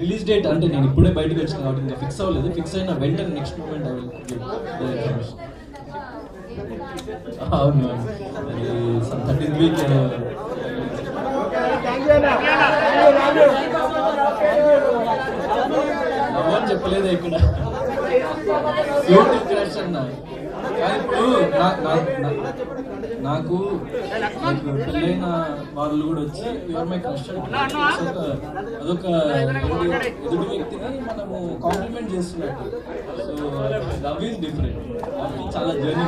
Release date అంటే నేను ఇప్పుడే బయటకు వచ్చిన కాబట్టి ఇంకా ఫిక్స్ అవ్వలేదు. ఫిక్స్ అయిన వెంటనే నెక్స్ట్ మూమెంట్ అవును. థర్టీన్ వీక్ చెప్పలేదు ఇక్కడ. క్రష్ అన్న. నాకు పెళ్ళైన వాళ్ళు కూడా వచ్చి యువర్ మై క్రష్ అదొక ఎదుటి వ్యక్తిని మనము కాంప్లిమెంట్ చేస్తున్నట్టు. సో లవ్ ఈజ్ డిఫరెంట్ అది చాలా జర్నీ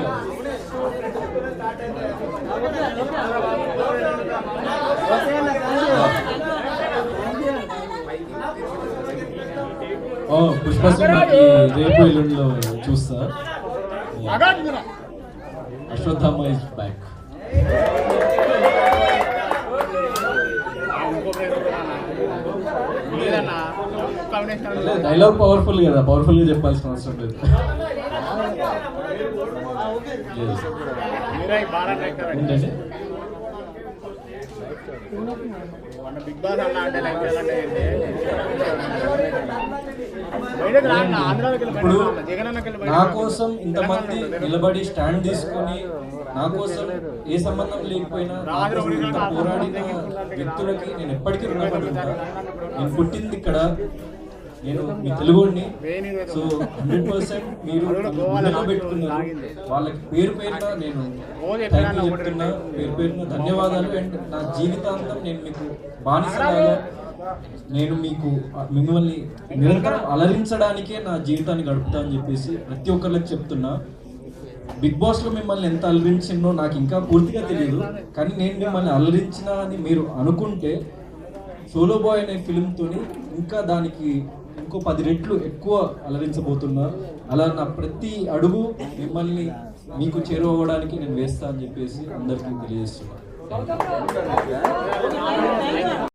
పుష్ప సినిమాకి రేపు ఎల్లుండిలో చూస్తా. Ashwatthama is back dialogue powerful కదా పవర్ఫుల్గా చెప్పాల్సిన అవసరం లేదు. ఏంటంటే బిగ్ బాస్ అన్న అంటే లైక్ ఇప్పుడు నా కోసం ఇంతమంది నిలబడి స్టాండ్ తీసుకొని నా కోసం ఏ సంబంధం లేకపోయినా పోరాడిన వ్యక్తులకి నేను ఎప్పటికీ రుణపడి ఉంటాను నేను పుట్టింది ఇక్కడ. నేను మీ తెలుగుని సో హండ్రెడ్ పర్సెంట్ మీరు గుండెలో పెట్టుకున్నారు వాళ్ళకి పేరు పేరున నేను చెప్తున్నా. పేరు పేరున ధన్యవాదాలు. అండ్ నా జీవితాంతం నేను మీకు బానిసలాగా నేను మీకు మిమ్మల్ని నిరంతరం అలరించడానికే నా జీవితాన్ని గడుపుతా అని చెప్పేసి ప్రతి ఒక్కరికి చెప్తున్నా. బిగ్ బాస్లో మిమ్మల్ని ఎంత అలరించిందో నాకు ఇంకా పూర్తిగా తెలియదు కానీ నేను మిమ్మల్ని అలరించిన అని మీరు అనుకుంటే సోలో బాయ్ అనే ఫిలింతోని ఇంకా దానికి ఇంకో పది రెట్లు ఎక్కువ అలరించబోతున్నా అలా నా ప్రతి అడుగు మిమ్మల్ని మీకు చేరువవడానికి నేను వేస్తా అని చెప్పేసి అందరికీ తెలియజేస్తున్నాను